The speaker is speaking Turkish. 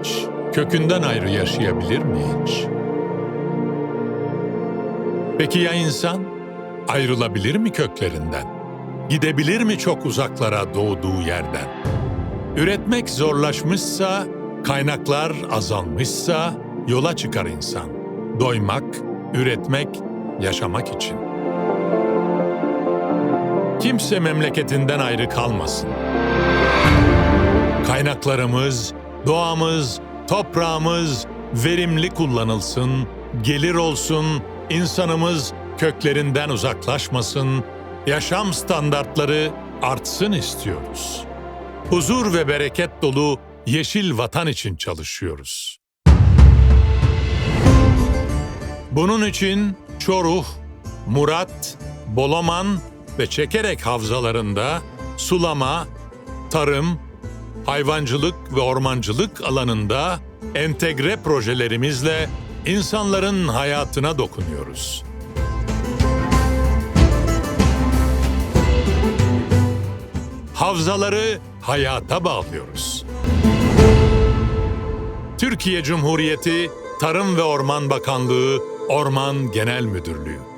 ağaç kökünden ayrı yaşayabilir mi hiç? Peki ya insan? Ayrılabilir mi köklerinden? Gidebilir mi çok uzaklara doğduğu yerden? Üretmek zorlaşmışsa, kaynaklar azalmışsa yola çıkar insan. Doymak, üretmek, yaşamak için. Kimse memleketinden ayrı kalmasın. Kaynaklarımız, doğamız, toprağımız verimli kullanılsın, gelir olsun, insanımız köklerinden uzaklaşmasın, yaşam standartları artsın istiyoruz. Huzur ve bereket dolu yeşil vatan için çalışıyoruz. Bunun için Çoruh, Murat, Bolaman ve Çekerek havzalarında sulama, tarım, hayvancılık ve ormancılık alanında entegre projelerimizle insanların hayatına dokunuyoruz. Havzaları hayata bağlıyoruz. Türkiye Cumhuriyeti Tarım ve Orman Bakanlığı Orman Genel Müdürlüğü